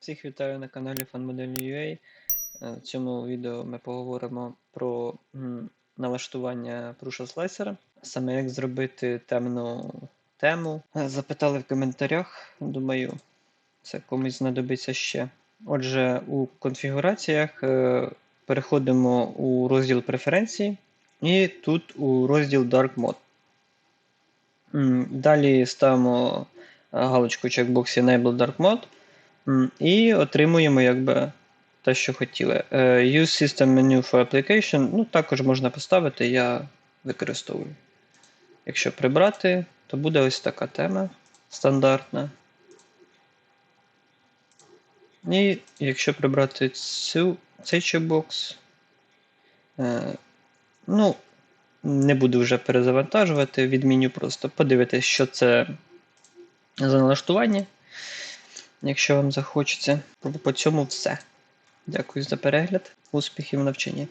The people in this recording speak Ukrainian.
Всіх вітаю на каналі FunModel.ua. Е, В цьому відео ми поговоримо про налаштування пруша слайсера, саме як зробити темну тему. Е, Запитали в коментарях, думаю, це комусь знадобиться ще. Отже, у конфігураціях е, переходимо у розділ преференції і тут у розділ Dark Mode. Далі ставимо галочку в чекбоксі Enable Dark Mode. І отримуємо якби те, що хотіли. Е, Use System Menu for Application. Ну, також можна поставити, я використовую. Якщо прибрати, то буде ось така тема стандартна. І якщо прибрати цю, цей чекбокс, е, ну, не буду вже перезавантажувати, відміню просто подивитись, що це за налаштування якщо вам захочеться. По цьому все. Дякую за перегляд. Успіхів в навчанні.